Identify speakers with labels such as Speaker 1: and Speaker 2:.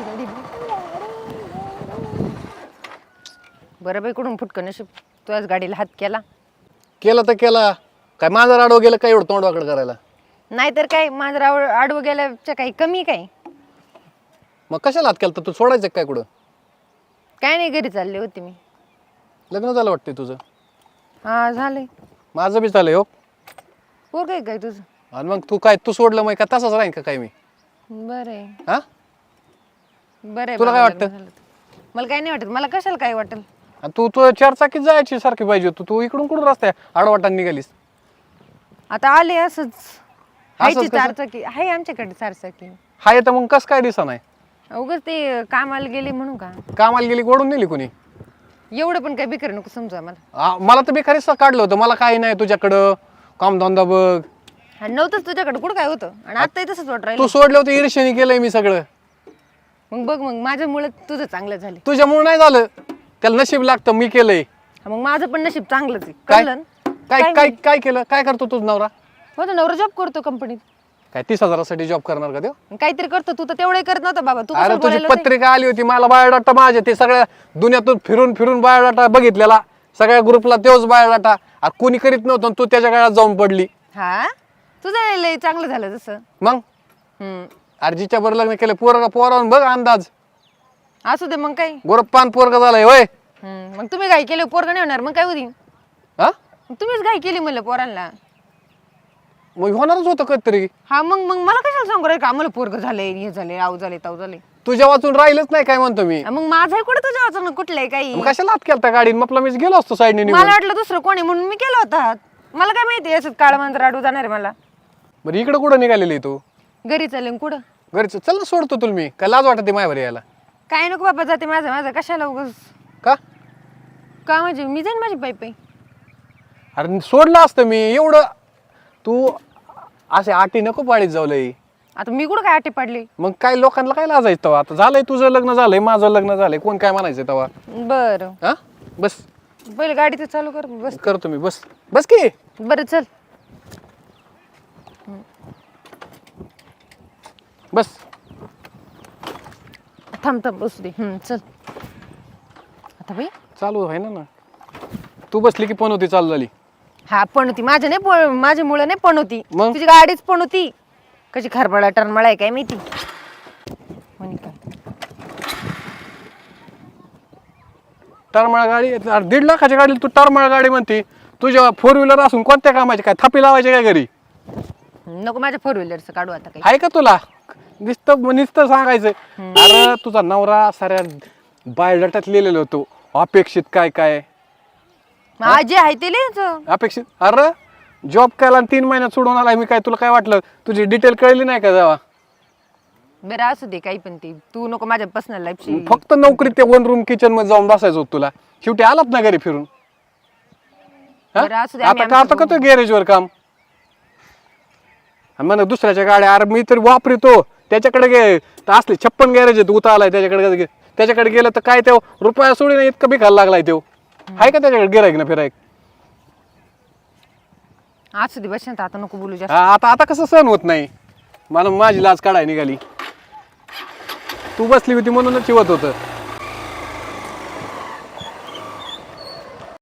Speaker 1: गाडी बरं बाई कुठून फुटकं नशीब? तुझ्याच गाडीला हात केला.
Speaker 2: केलं तर केला. काय माझं राडव गेलं काय एवढं तोंडवाकड करायला?
Speaker 1: नाहीतर काय माझं आडवं गेल्याच्या काही कमी काय?
Speaker 2: मग कशाला हात केलं तर? तू सोडायचं काय कुठं?
Speaker 1: काय नाही घरी चालले होते मी.
Speaker 2: लग्न झालं वाटते तुझं?
Speaker 1: हा झालंय.
Speaker 2: माझं बी चाललंय हो.
Speaker 1: पोर काय काय तुझं?
Speaker 2: आणि मग तू काय तू सोडलं मग का तसाच राहीन का काय मी?
Speaker 1: बरं आहे.
Speaker 2: हा?
Speaker 1: बरं
Speaker 2: तुला काय वाटतं?
Speaker 1: मला काय नाही वाटत. मला कशाला काय वाटेल?
Speaker 2: आणि तू तू चार चाकीत जायची सारखी पाहिजे होती. तू इकडून कुठून रस्ता आडवाटान निघालीस?
Speaker 1: आता आले असंच. हायची
Speaker 2: कसं?
Speaker 1: चारचाकी. आहे आमच्याकडे चारचाकी.
Speaker 2: हाय तर मग कस काय दिसा नाही
Speaker 1: उगाच ते कामाला गेले म्हणू का?
Speaker 2: कामाला गेली गोडून नेली कोणी?
Speaker 1: एवढं पण काय बिकर नको समजा मला
Speaker 2: आ, मला तर बेकारीच काढलं होतं. मला काही नाही तुझ्याकडं. कामधंदा बघ.
Speaker 1: हा नव्हतंच तुझ्याकडे. कुठं काय होतं? आणि आताही तसंच वाट
Speaker 2: तू सोडलं होतं ईर्ष्याने केलंय मी सगळं.
Speaker 1: मग बघ मग माझ्यामुळे तुझं चांगलं झालं.
Speaker 2: तुझ्यामुळे नाही झालं. त्याला नशीब लागतं मी केलंय.
Speaker 1: हा, मग माझं पण नशीब चांगलंच आहे.
Speaker 2: काय?
Speaker 1: कळलं ना?
Speaker 2: काय काय काय केलं? काय करतो तुझ नवरा?
Speaker 1: तर नवरा जॉब करतो कंपनीत
Speaker 2: काय तीस हजारासाठी जॉब करणार का देव
Speaker 1: काहीतरी करतो तू तर तेवढे करत नव्हता बाबा. तू
Speaker 2: अरे तुझी
Speaker 1: बोलायला होतं?
Speaker 2: पत्रिका आली होती मला बायोडाटा माझे ते सगळ्या दुनियातून फिरून फिरून बायोडाटा बघितलेला. सगळ्या ग्रुपला तेच बायोडाटा अरे कोणी करीत नव्हतं आणि तू त्याच्या काळात जाऊन पडली.
Speaker 1: हा? तुझं लय चांगलं झालं तसं
Speaker 2: मग?
Speaker 1: हम्म.
Speaker 2: अरे जिच्या बरं लग्न केलं पोरगा पोरावून बघ अंदाज.
Speaker 1: असू दे मग काय?
Speaker 2: गोरप्पान पोरगा झालाय होय.
Speaker 1: हम्म, मग तुम्ही काय केलं पोरग नाही होणार मग काय होती
Speaker 2: हा?
Speaker 1: तुम्हीच काय केली म्हणलं पोरांना.
Speaker 2: मग होणारच होतं कधीतरी.
Speaker 1: हा मग मग मला कशाला सांगू राहील का? आम्हाला पोरग झाले हे झाले आऊ झाले ताऊ झाले
Speaker 2: तुझ्या वाचून राहिलंच नाही काय म्हणतो मी?
Speaker 1: मग माझं कुठं तुझ्या वाचन? कुठलं आहे काही?
Speaker 2: मग कशाला हात केलता गाडीत मग मीच गेलो असतो साईडने निघून.
Speaker 1: मला वाटलं दुसरं कोणी म्हणून मी केला होता. मला काय माहिती असं काळ मांजर आडू जाणार आहे मला.
Speaker 2: बरं इकडं कुठं निघालेली तू?
Speaker 1: घरी चालेल कुठं?
Speaker 2: घरचं चल ना सोडतो तुला मी. काय लाज वाटते माझ्यावर यायला?
Speaker 1: काय नको बाबा जाते माझं माझं. कशाला उगाच?
Speaker 2: का?
Speaker 1: का म्हणजे? मी जाईन माझी पायी पायी.
Speaker 2: अरे सोडलं असतं मी. एवढं तू असे आटी नको पाडीत जाऊ लई.
Speaker 1: आता मी कुठं काय आटे पाडली?
Speaker 2: मग काय लोकांना काय लाजायचं तेव्हा आता झालंय तुझं लग्न झालंय माझं लग्न झालंय. कोण काय म्हणायचं तेव्हा
Speaker 1: बरं.
Speaker 2: हा? बस.
Speaker 1: पहिले गाडी तर चालू कर बस.
Speaker 2: करतो मी. बस. बस की.
Speaker 1: बरं चल.
Speaker 2: बस.
Speaker 1: थांब थांब बसू दे. हम्म, चल. आता बाई.
Speaker 2: चालू आहे ना ना. तू बसली की पण होती चालू झाली.
Speaker 1: हा पण होती. माझ्या नाही पण माझ्या मुलं नाही पण होती.
Speaker 2: मग?
Speaker 1: तुझी गाडीच पण होती. कशी खरबडा टरमळा आहे काय माहिती? म्हणे काय
Speaker 2: टरमाळ गाडी अरे दीड लाखाच्या गाडी तू टरमाळ गाडी म्हणते. तुझ्या फोर व्हीलर असून कोणत्या कामाची? काय थापी लावायची काय घरी?
Speaker 1: नको माझ्या फोर व्हीलरचं काढू आता काही.
Speaker 2: आहे का तुला? नुसतं नुसतं सांगायचं अरे तुझा नवरा साऱ्या बायोडाटात लिहिलेलं होतो. अपेक्षित काय काय?
Speaker 1: मग जे आहे ते लिहायचं.
Speaker 2: अपेक्षित? अरे जॉब केला आणि तीन महिन्यात सोडून आलाय. मी काय तुला काय वाटलं? तुझी डिटेल कळली नाही का जेव्हा?
Speaker 1: बरं असू दे काही पण ते. तू नको माझ्या पर्सनल लाईफशी
Speaker 2: फक्त नोकरी ते वन रूम किचनमध्ये जाऊन बसायचं होतं तुला. शेवटी आलात ना घरी फिरून? हा?
Speaker 1: बरं, असू दे, आम्ही
Speaker 2: आता
Speaker 1: आमचं
Speaker 2: करतो तू गॅरेजवर काम? आणि म्हणा दुसऱ्याच्या गाड्या अरे मी तरी वापरतो. त्याच्याकडे गे तर असले छप्पन गॅरेज आहेत उता आलाय त्याच्याकडे. त्याच्याकडे गेलं तर काय ते रुपया सोडी नाही इतकं बिखायला लागलाय तो आहे का त्याच्याकडे गिरायक ना फिरायक
Speaker 1: असू दे आता नको बोलू जास्त.
Speaker 2: आता आता कसं सहन होत नाही? मला माझी लाज काढाय निघाली. तू बसली होती म्हणूनच चिवत होतं.